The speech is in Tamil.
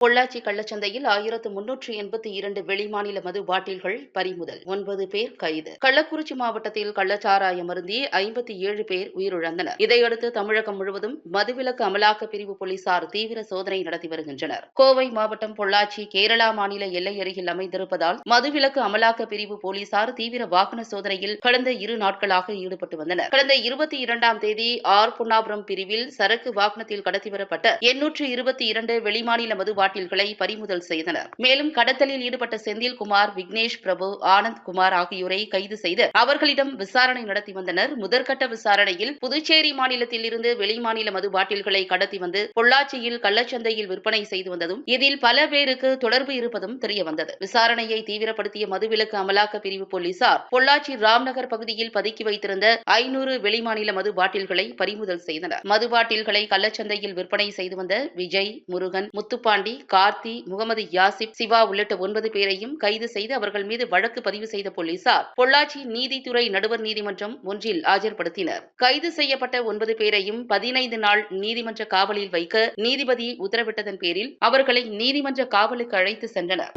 பொள்ளாச்சி கள்ளச்சந்தையில் ஆயிரத்து முன்னூற்று எண்பத்தி இரண்டு வெளிமாநில மது பாட்டில்கள் பறிமுதல். ஒன்பது பேர் கைது. கள்ளக்குறிச்சி மாவட்டத்தில் கள்ளச்சாராயம் மருந்தி ஐம்பத்தி ஏழு பேர் உயிரிழந்தனர். இதையடுத்து தமிழகம் முழுவதும் மதுவிலக்கு அமலாக்க பிரிவு போலீசார் தீவிர சோதனை நடத்தி வருகின்றனர். கோவை மாவட்டம் பொள்ளாச்சி கேரளா மாநில எல்லை அருகில் அமைந்திருப்பதால் மதுவிலக்கு அமலாக்க பிரிவு போலீசார் தீவிர வாகன சோதனையில் கடந்த இரு நாட்களாக ஈடுபட்டு வந்தனர். கடந்த இருபத்தி இரண்டாம் தேதி ஆர் பொன்னாபுரம் பிரிவில் சரக்கு வாகனத்தில் கடத்தி வரப்பட்ட எண்ணூற்று இருபத்தி இரண்டு வெளிமாநில மது பாட்டில்களை பறிமுதல் செய்தனர். மேலும் கடத்தலில் ஈடுபட்ட செந்தில்குமார் விக்னேஷ் பிரபு ஆனந்த் குமார் ஆகியோரை கைது செய்து அவர்களிடம் விசாரணை நடத்தி வந்தனர். முதற்கட்ட விசாரணையில் புதுச்சேரி மாநிலத்தில் இருந்து வெளிமாநில மது பாட்டில்களை கடத்தி வந்து பொள்ளாச்சியில் கள்ளச்சந்தையில் விற்பனை செய்து வந்ததும் இதில் பல பேருக்கு தொடர்பு இருப்பதும் தெரியவந்தது. விசாரணையை தீவிரப்படுத்திய மதுவிலக்கு அமலாக்க பிரிவு போலீசார் பொள்ளாச்சி ராம்நகர் பகுதியில் பதுக்கி வைத்திருந்த ஐநூறு வெளிமாநில மது பாட்டில்களை பறிமுதல் செய்தனர். மது பாட்டில்களை கள்ளச்சந்தையில் விற்பனை செய்து வந்த விஜய் முருகன் முத்துப்பாண்டி கார்த்தி முகமது யாசிப் சிவா உள்ளிட்ட ஒன்பது பேரையும் கைது செய்து அவர்கள் மீது வழக்கு பதிவு செய்த போலீசார் பொள்ளாச்சி நீதித்துறை நடுவர் நீதிமன்றம் ஒன்றில் ஆஜர்படுத்தினர். கைது செய்யப்பட்ட ஒன்பது பேரையும் பதினைந்து நாள் நீதிமன்ற காவலில் வைக்க நீதிபதி உத்தரவிட்டதன் பேரில் அவர்களை நீதிமன்ற காவலுக்கு அழைத்து சென்றனர்.